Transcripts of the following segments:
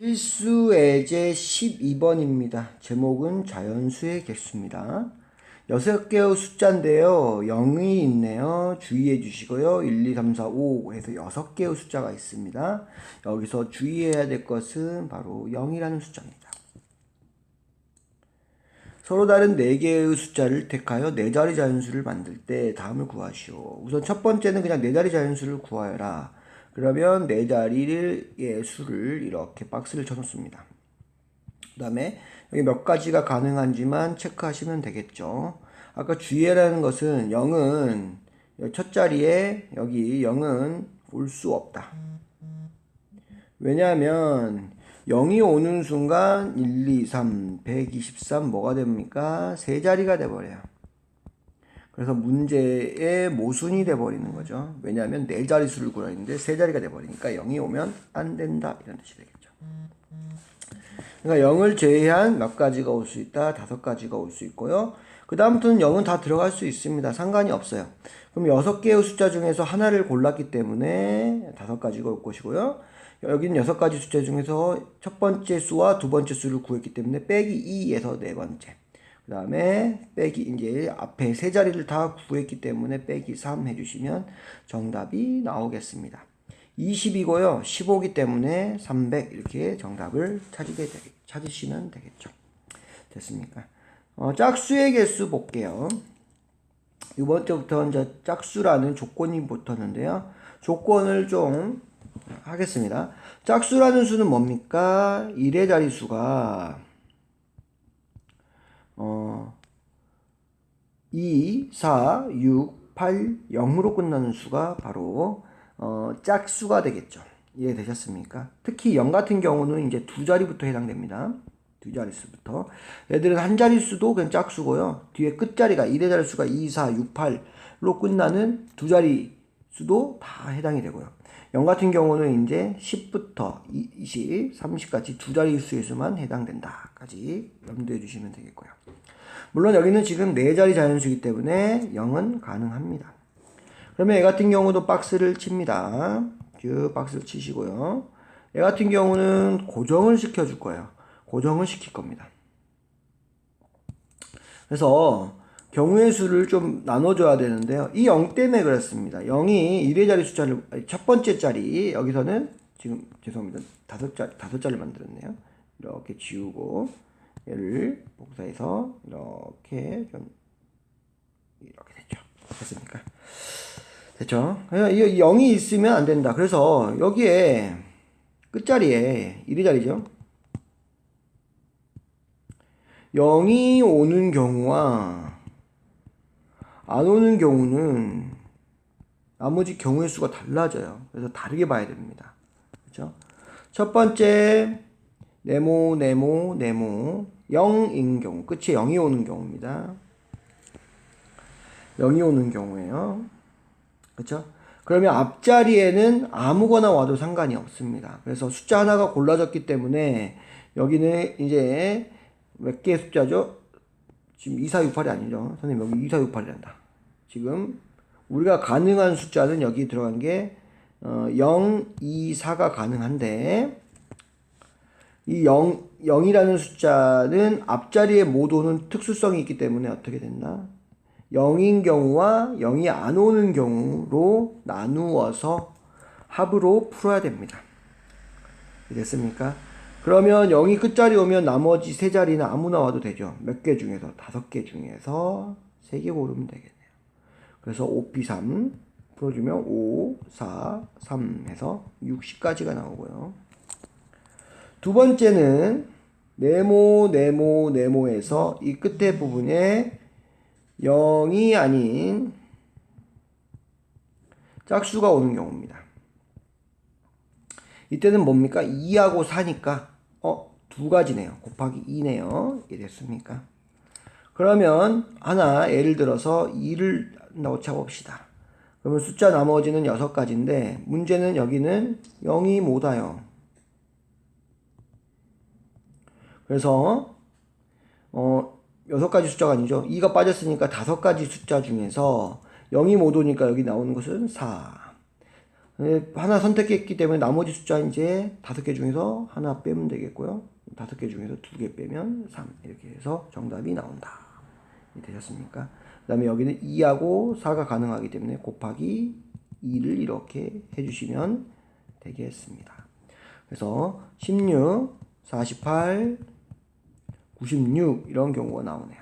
필수 예제 12번입니다. 제목은 자연수의 개수입니다. 6개의 숫자인데요. 0이 있네요. 주의해 주시고요. 1, 2, 3, 4, 5 해서 6개의 숫자가 있습니다. 여기서 주의해야 될 것은 바로 0이라는 숫자입니다. 서로 다른 4개의 숫자를 택하여 4자리 자연수를 만들 때 다음을 구하시오. 우선 첫 번째는 그냥 4자리 자연수를 구하여라. 그러면 4자리의 수를 이렇게 박스를 쳐놓습니다. 그 다음에 여기 몇 가지가 가능한지만 체크하시면 되겠죠. 아까 주의라는 것은 0은 첫 자리에 여기 0은 올 수 없다. 왜냐하면 0이 오는 순간 1, 2, 3, 123 뭐가 됩니까? 세 자리가 돼버려요. 그래서 문제의 모순이 돼버리는 거죠. 왜냐하면 네 자릿수를 구해야 하는데 세 자리가 돼버리니까 0이 오면 안 된다 이런 뜻이 되겠죠. 그러니까 0을 제외한 몇 가지가 올 수 있다, 다섯 가지가 올 수 있고요. 그 다음부터는 0은 다 들어갈 수 있습니다. 상관이 없어요. 그럼 여섯 개의 숫자 중에서 하나를 골랐기 때문에 다섯 가지가 올 것이고요. 여기는 여섯 가지 숫자 중에서 첫 번째 수와 두 번째 수를 구했기 때문에 빼기 2에서 네 번째. 그 다음에 빼기 이제 앞에 세 자리를 다 구했기 때문에 빼기 3 해주시면 정답이 나오겠습니다. 20이고요. 15기 때문에 300 이렇게 정답을 찾으게 되, 찾으시면 되겠죠. 됐습니까? 어, 짝수의 개수 볼게요. 이번 주부터 이제 짝수라는 조건이 붙었는데요. 조건을 좀 하겠습니다. 짝수라는 수는 뭡니까? 1의 자리수가 어, 2, 4, 6, 8, 0으로 끝나는 수가 바로 어, 짝수가 되겠죠. 이해되셨습니까? 특히 0 같은 경우는 이제 두 자리부터 해당됩니다. 두 자릿수부터. 얘들은 한 자릿수도 그냥 짝수고요. 뒤에 끝자리가 1의 자릿수가 2, 4, 6, 8로 끝나는 두 자릿 수도 다 해당이 되고요. 0 같은 경우는 이제 10부터 20, 30까지 두 자릿수의 수만 해당된다까지 염두해 주시면 되겠고요. 물론 여기는 지금 네 자리 자연수이기 때문에 0은 가능합니다. 그러면 얘 같은 경우도 박스를 칩니다. 쭉 박스를 치시고요. 얘 같은 경우는 고정을 시켜줄 거예요. 고정을 시킬 겁니다. 그래서 경우의 수를 좀 나눠줘야 되는데요. 이 0 때문에 그렇습니다. 0이 1의 자리 숫자를, 첫 번째 자리, 여기서는 지금, 죄송합니다. 다섯 자, 다섯 자를 만들었네요. 이렇게 지우고, 얘를 복사해서, 이렇게 좀, 이렇게 됐죠. 됐습니까? 됐죠? 이 0이 있으면 안 된다. 그래서 여기에, 끝자리에 1의 자리죠. 0이 오는 경우와 안 오는 경우는 나머지 경우의 수가 달라져요. 그래서 다르게 봐야 됩니다. 그렇죠? 첫 번째 네모 네모 네모 0인 경우 끝에 0이 오는 경우입니다. 0이 오는 경우에요. 그렇죠? 그러면 앞자리에는 아무거나 와도 상관이 없습니다. 그래서 숫자 하나가 골라졌기 때문에 여기는 이제 몇 개의 숫자죠? 지금 2468이 아니죠. 선생님 여기 2468이란다. 지금 우리가 가능한 숫자는 여기 들어간 게 어, 0, 2, 4가 가능한데 이 0, 0이라는 숫자는 앞자리에 못 오는 특수성이 있기 때문에 어떻게 됐나? 0인 경우와 0이 안 오는 경우로 나누어서 합으로 풀어야 됩니다. 됐습니까? 그러면 0이 끝자리 오면 나머지 세 자리는 아무나 와도 되죠. 몇 개 중에서 다섯 개 중에서 세 개 고르면 되겠네요. 그래서 5P3 풀어주면 5, 4, 3 해서 60까지가 나오고요. 두 번째는 네모, 네모, 네모에서 이 끝에 부분에 0이 아닌 짝수가 오는 경우입니다. 이때는 뭡니까? 2하고 4니까 어, 두 가지네요. 곱하기 2네요. 이게 됐습니까? 그러면 하나 예를 들어서 2를 넣자 봅시다. 그러면 숫자 나머지는 6가지인데 문제는 여기는 0이 못 와요. 그래서 어 6가지 숫자가 아니죠. 2가 빠졌으니까 5가지 숫자 중에서 0이 못 오니까 여기 나오는 것은 4. 네, 하나 선택했기 때문에 나머지 숫자 이제 다섯 개 중에서 하나 빼면 되겠고요. 다섯 개 중에서 두개 빼면 3 이렇게 해서 정답이 나온다. 되셨습니까? 그 다음에 여기는 2하고 4가 가능하기 때문에 곱하기 2를 이렇게 해주시면 되겠습니다. 그래서 16, 48, 96 이런 경우가 나오네요.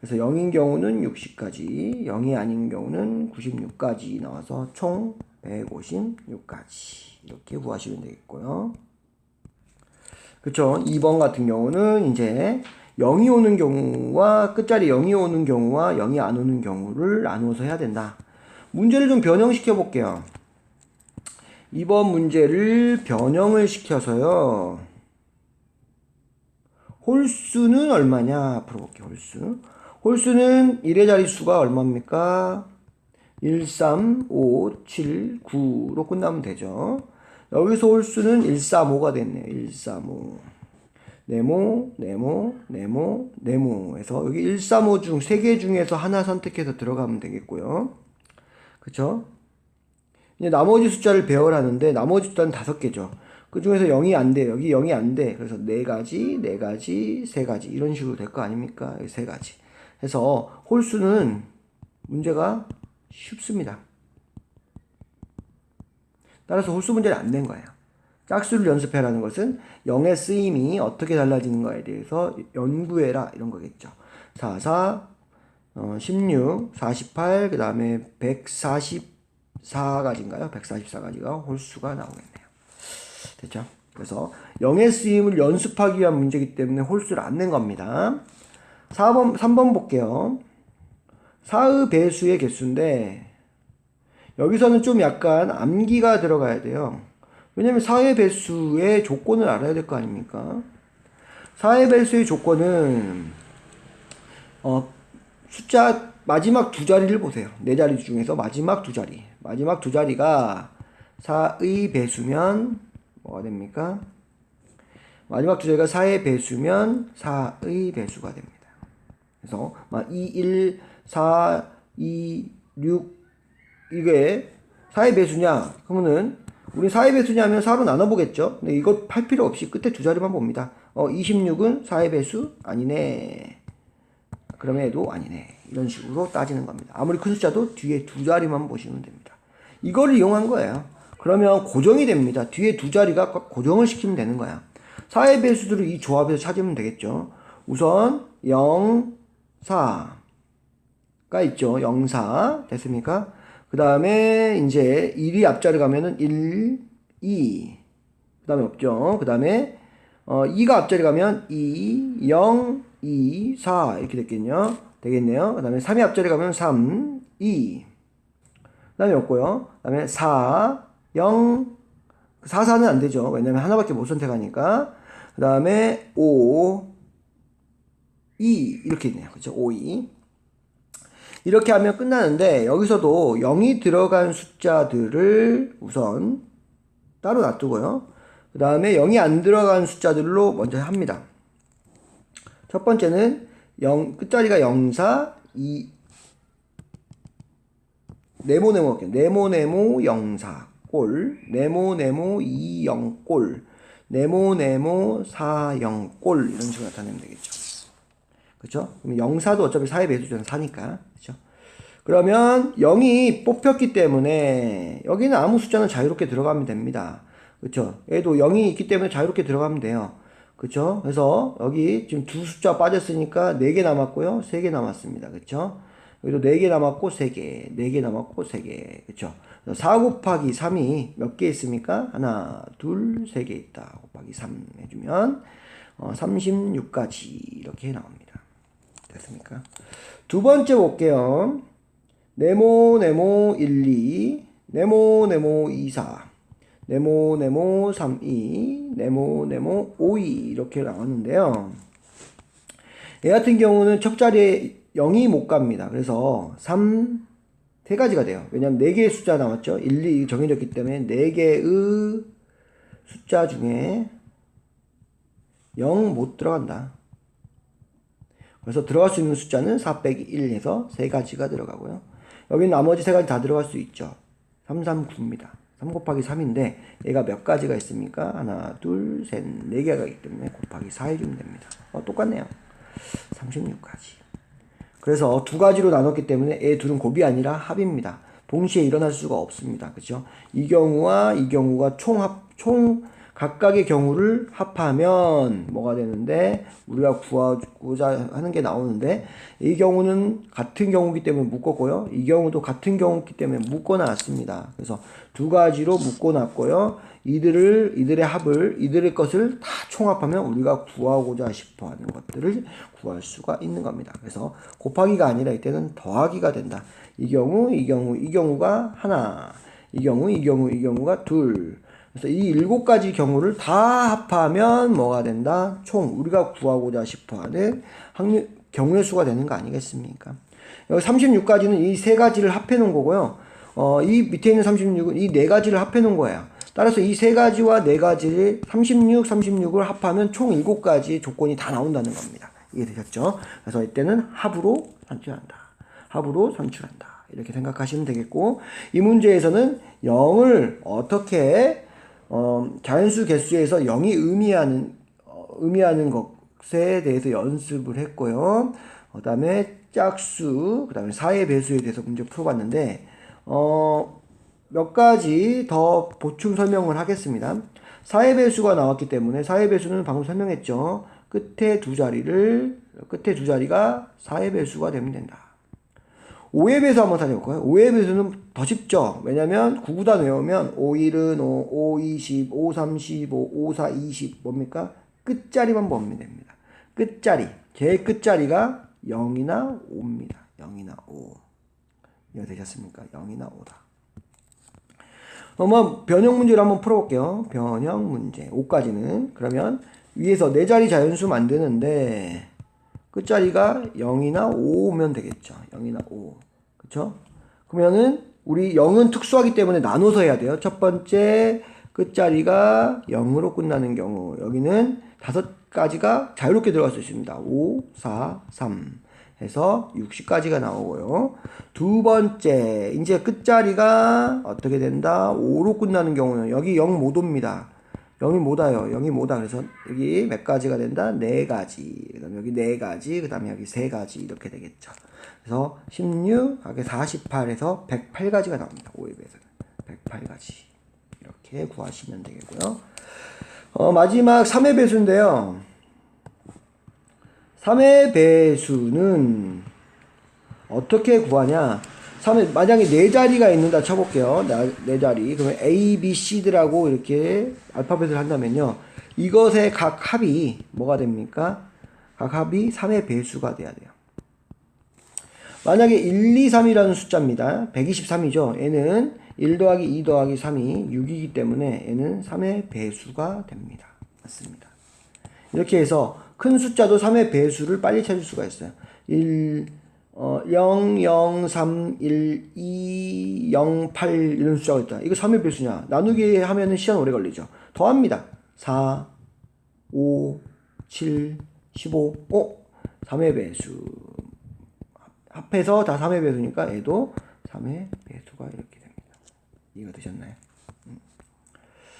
그래서 0인 경우는 60까지, 0이 아닌 경우는 96까지 나와서 총 156까지 이렇게 구하시면 되겠고요. 그쵸? 2번 같은 경우는 이제 0이 오는 경우와 끝자리 0이 오는 경우와 0이 안 오는 경우를 나누어서 해야 된다. 문제를 좀 변형시켜 볼게요. 이번 문제를 변형을 시켜서요. 홀수는 얼마냐 풀어볼게요. 홀수. 홀수는 1의 자릿수가 얼마입니까? 1, 3, 5, 7, 9로 끝나면 되죠. 여기서 홀수는 1, 3, 5가 됐네요. 1, 3, 5. 네모, 네모, 네모, 네모에서 여기 1, 3, 5 중 3개 중에서 하나 선택해서 들어가면 되겠고요. 그쵸? 이제 나머지 숫자를 배열하는데 나머지 숫자는 다섯 개죠. 그 중에서 0이 안 돼. 여기 0이 안 돼. 그래서 네 가지, 네 가지, 세 가지 이런 식으로 될 거 아닙니까? 세 가지. 해서 홀수는 문제가 쉽습니다. 따라서 홀수 문제는 안 된 거예요. 짝수를 연습해라는 것은 0의 쓰임이 어떻게 달라지는 거에 대해서 연구해라 이런 거겠죠. 4, 4, 어, 16, 48, 그 다음에 144가지인가요? 144가지가 홀수가 나오겠네요. 됐죠? 그래서 0의 쓰임을 연습하기 위한 문제이기 때문에 홀수를 안 낸 겁니다. 4번, 3번 볼게요. 4의 배수의 개수인데, 여기서는 좀 약간 암기가 들어가야 돼요. 왜냐면 4의 배수의 조건을 알아야 될 거 아닙니까? 4의 배수의 조건은, 어, 숫자 마지막 두 자리를 보세요. 네 자리 중에서 마지막 두 자리. 마지막 두 자리가 4의 배수면, 뭐가 됩니까? 마지막 두 자리가 4의 배수면 4의 배수가 됩니다. 그래서 막 2, 1, 4, 2, 6 이게 4의 배수냐? 그러면은 우리 4의 배수냐 하면 4로 나눠보겠죠? 근데 이거 할 필요 없이 끝에 두 자리만 봅니다. 어, 26은 4의 배수? 아니네. 그러면 얘도 아니네. 이런 식으로 따지는 겁니다. 아무리 큰 숫자도 뒤에 두 자리만 보시면 됩니다. 이걸 이용한 거예요. 그러면 고정이 됩니다. 뒤에 두 자리가 고정을 시키면 되는 거야. 4의 배수들을 이 조합에서 찾으면 되겠죠. 우선 0, 4가 있죠. 0, 4 됐습니까? 그 다음에 이제 1이 앞자리 가면은 1, 2. 그 다음에 없죠. 그 다음에 어, 2가 앞자리 가면 2, 0, 2, 4 이렇게 됐겠네요. 되겠네요. 그 다음에 3이 앞자리 가면 3, 2. 그 다음에 없고요. 그 다음에 4, 0, 4, 4는 안 되죠. 왜냐면 하나밖에 못 선택하니까. 그 다음에 5, 2 이렇게 있네요. 그렇죠? 5, 2. 이렇게 하면 끝나는데 여기서도 0이 들어간 숫자들을 우선 따로 놔두고요. 그 다음에 0이 안 들어간 숫자들로 먼저 합니다. 첫 번째는 0, 끝자리가 0, 4, 2, 네모네모 할게요. 네모네모 0, 4, 꼴, 네모네모 2, 0, 꼴, 네모네모 4, 0, 꼴 이런 식으로 나타내면 되겠죠. 그렇죠? 그럼 0, 4도 어차피 4의 배수는 4니까. 그렇죠? 그러면 0이 뽑혔기 때문에 여기는 아무 숫자는 자유롭게 들어가면 됩니다. 그렇죠? 얘도 0이 있기 때문에 자유롭게 들어가면 돼요. 그렇죠? 그래서 여기 지금 두 숫자 빠졌으니까 4개 남았고요. 3개 남았습니다. 그렇죠? 여기도 4개 남았고 3개, 4개 남았고 3개. 그렇죠? 4 곱하기 3이 몇 개 있습니까? 하나, 둘, 세 개 있다. 곱하기 3 해주면 어, 36까지 이렇게 나옵니다. 됐습니까? 두 번째 볼게요. 네모 네모 1, 2 네모 네모 2, 4 네모 네모 3, 2 네모 네모 5, 2 이렇게 나왔는데요. 얘 같은 경우는 첫 자리에 0이 못 갑니다. 그래서 3, 세 가지가 돼요. 왜냐면 4개의 숫자 나왔죠. 1, 2 정해졌기 때문에 4개의 숫자 중에 0 못 들어간다. 그래서 들어갈 수 있는 숫자는 4 빼기 1 해서 세 가지가 들어가고요. 여기 나머지 세 가지 다 들어갈 수 있죠. 3, 3, 9입니다. 3 곱하기 3인데 얘가 몇 가지가 있습니까? 하나, 둘, 셋, 네 개가 있기 때문에 곱하기 4 해주면 됩니다. 어, 똑같네요. 36가지. 그래서 두 가지로 나눴기 때문에 애 둘은 곱이 아니라 합입니다. 동시에 일어날 수가 없습니다. 그렇죠? 이 경우와 이 경우가 총합 총 각각의 경우를 합하면 뭐가 되는데 우리가 구하고자 하는 게 나오는데 이 경우는 같은 경우기 때문에 묶었고요. 이 경우도 같은 경우기 때문에 묶어 놨습니다. 그래서 두 가지로 묶어 놨고요. 이들을 이들의 합을 이들의 것을 다 총합하면 우리가 구하고자 싶어 하는 것들을 구할 수가 있는 겁니다. 그래서 곱하기가 아니라 이때는 더하기가 된다. 이 경우, 이 경우, 이 경우가 하나, 이 경우, 이 경우, 이 경우가 둘. 그래서 이 일곱 가지 경우를 다 합하면 뭐가 된다? 총 우리가 구하고자 싶어하는 확률 경우의 수가 되는 거 아니겠습니까? 여기 36가지는 이 세 가지를 합해 놓은 거고요. 어, 이 밑에 있는 36은 이 네 가지를 합해 놓은 거예요. 따라서 이 세 가지와 네 가지를 36, 36을 합하면 총 일곱 가지 조건이 다 나온다는 겁니다. 이해되셨죠? 그래서 이때는 합으로 산출한다. 합으로 산출한다. 이렇게 생각하시면 되겠고 이 문제에서는 0을 어떻게 어, 자연수 개수에서 0이 의미하는 어, 의미하는 것에 대해서 연습을 했고요. 그다음에 짝수, 그다음에 사의 배수에 대해서 문제 풀어봤는데 어, 몇 가지 더 보충 설명을 하겠습니다. 사의 배수가 나왔기 때문에 사의 배수는 방금 설명했죠. 끝에 두 자리를 끝에 두 자리가 사의 배수가 되면 된다. 5의 배수 한번 살펴볼까요? 5의 배수는 더 쉽죠. 왜냐면 9구단 외우면 5, 1은 5, 5, 20, 5, 35, 5, 4, 20 뭡니까? 끝자리만 보면 됩니다. 끝자리. 제일 끝자리가 0이나 5입니다. 0이나 5. 이해 되셨습니까? 0이나 5다. 그러면 변형 문제를 한번 풀어볼게요. 변형 문제. 5까지는. 그러면 위에서 네 자리 자연수 만드는데 끝자리가 0이나 5면 되겠죠. 0이나 5. 그쵸? 그러면은 우리 0은 특수하기 때문에 나눠서 해야 돼요. 첫 번째 끝자리가 0으로 끝나는 경우 여기는 다섯 가지가 자유롭게 들어갈 수 있습니다. 5, 4, 3 해서 60까지가 나오고요. 두 번째 이제 끝자리가 어떻게 된다? 5로 끝나는 경우는 여기 0 못 옵니다. 0이 못 와요. 0이 못 와. 그래서 여기 몇 가지가 된다? 네 가지. 그 다음에 여기 네 가지. 그 다음에 여기 세 가지. 이렇게 되겠죠. 그래서 16, 하게 48에서 108가지가 나옵니다. 5의 배수는. 108가지. 이렇게 구하시면 되겠고요. 어, 마지막 3의 배수인데요. 3의 배수는 어떻게 구하냐? 3의 만약에 네 자리가 있는다 쳐볼게요. 네, 네 자리. 그러면 A, B, C들하고 이렇게 알파벳을 한다면요. 이것의 각 합이 뭐가 됩니까? 각 합이 3의 배수가 돼야 돼요. 만약에 1, 2, 3이라는 숫자입니다. 123이죠. 얘는 1 더하기 2 더하기 3이 6이기 때문에 얘는 3의 배수가 됩니다. 맞습니다. 이렇게 해서 큰 숫자도 3의 배수를 빨리 찾을 수가 있어요. 1, 어, 0, 0, 3, 1, 2, 0, 8 이런 숫자가 있다. 이거 3의 배수냐? 나누기 하면은 시간 오래 걸리죠. 더합니다. 4, 5, 7, 15, 어? 3의 배수. 합해서 다 3의 배수니까 얘도 3의 배수가 이렇게 됩니다. 이해가 되셨나요?